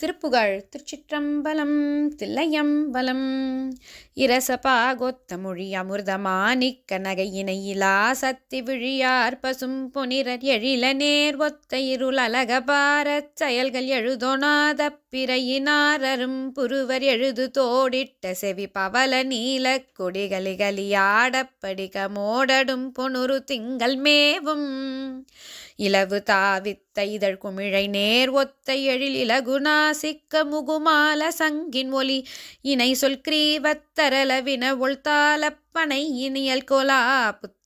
திருப்புகழ் திருச்சிற்றம்பலம் தில்லையம்பலம். இரசபாகொத்த மொழி அமிர்தமானிக்க நகையினையிலா சத்தி விழியார் பசும் பொனிரர் எழில நேர் ஒத்த இருள் அலகபாரச் செயல்கள் எழுதொணாத பிறையினாரரும் புருவர் எழுது தோடிட்ட செவி பவல நீல கொடிகளிகளியாடப்படிக மோடடும் பொனுரு திங்கள் மேவும். இலவு தாவித்த இதழ் குமிழை நேர் ஒத்த எழில் இலகுநாசிக்க முகுமால சங்கின் ஒலி. இணை சொல் கிரீவத்தரளவின ஒழ்தாலப்பனை இனியல் கொலா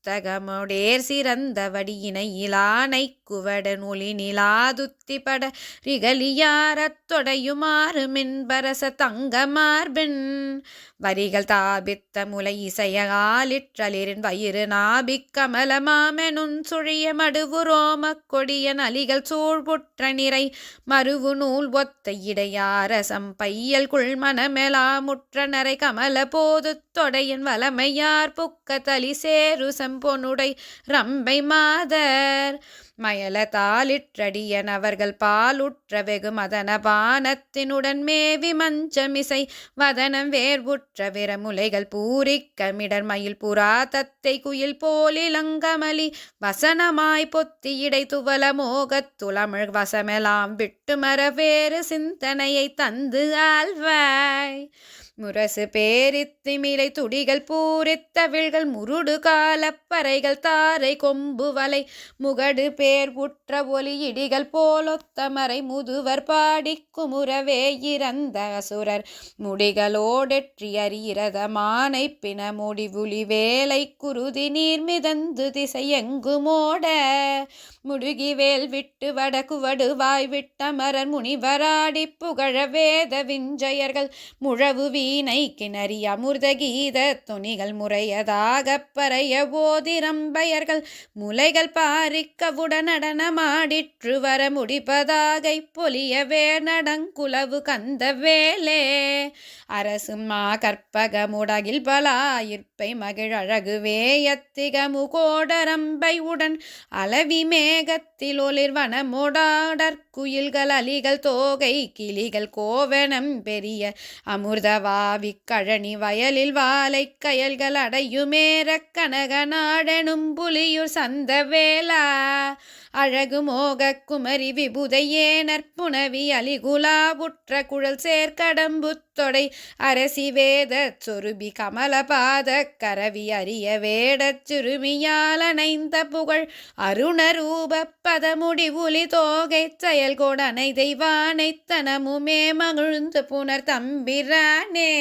புத்தகமுடேர் சிறந்த வடியினை இலானை குவட நூலி நிலாதுத்தி பட ரிகலியாரத்தொடையுமாறு மின்பரச தங்க மார்பின் வரிகள் தாபித்த முலை இசையாலிற்றலிரின் வயிறு நாபிக் கமலமாமெனும் சுழிய மடுவு ரோமக் கொடிய நலிகள் சூழ்புற்ற நிறை மருவு நூல் ஒத்த இடையாரசம் பையல் குள்மணமெலா முற்ற நரை கமல போது முத்தொடையின் வலமையார் புக்க சேரு செம்பொனுடை ரம்பை மாதர். மயல தாளிற்றடியன் அவர்கள் பாலுற்ற வெகு மதன பானத்தினுடன் மேவி மஞ்சமிசை வதனம் வேர்வுற்ற விரமுலைகள் பூரிக்க மிடர் மயில் புறா தத்தை குயில் போலிலங்கமலி வசனமாய் பொத்தி இடை துவல மோகத்துளமிழ் வசமெலாம் விட்டு மரவேறு சிந்தனையை தந்து ஆழ்வாய். முரசு பேரித்திமிலை துடிகள் பூரித்த விழ்கள் முருடு காலப்பறைகள் தாரை கொம்பு வலை முகடு பேர் உற்ற ஒலி இடிகள் போலொத்த மறை முதுவர் பாடி குமுறவே இறந்த அசுரர். முடிகளோடெற்றி அறியிறத மானை பிண முடிவுலி வேலை குருதி நீர் மிதந்து திசையெங்குமோட முடுகிவேல் வேல் விட்டு வடகுவடு வடுவாய் விட்ட மரர் முனிவராடி புகழ வேத விஞ்சயர்கள். முழவு வீணை கிணறி அமிர்த கீத துணிகள் முறையதாக பறைய ஓதிரம்பயர்கள். முலைகள் பாரிக்கவுட நடனமாடிற்று வர முடிப்பதாக பொலியவே நடங்குலவு கந்த வேலே. அரசுமா கற்பக முடகில் பலாயிற்பை மகிழ் அழகு வேயத்திகமு உடன் அளவிமே மேகத்தில் ஒளிர்வன மொடாடற்குயில்கள் அலிகள் தோகை கிளிகள் கோவனம் பெரிய அமிர்தவாவி கழனி வயலில் வாழை கயல்கள் அடையுமேற கனக புலியூர் சந்த வேளா அழகு மோக குமரி விபுதையே நற்புணவி அலிகுலா புற்ற குழல் சேர்க்கடம்புத்தொடை அரசி வேத சொருபி கமலபாத கரவி அரிய வேடச் சிறுமியாலனைந்த புகழ். அருணரூப பதமுடி உலி தோகை செயல் கொடனை தெய்வானை தனமுமே மகிழ்ந்து புனர் தம்பிரானே.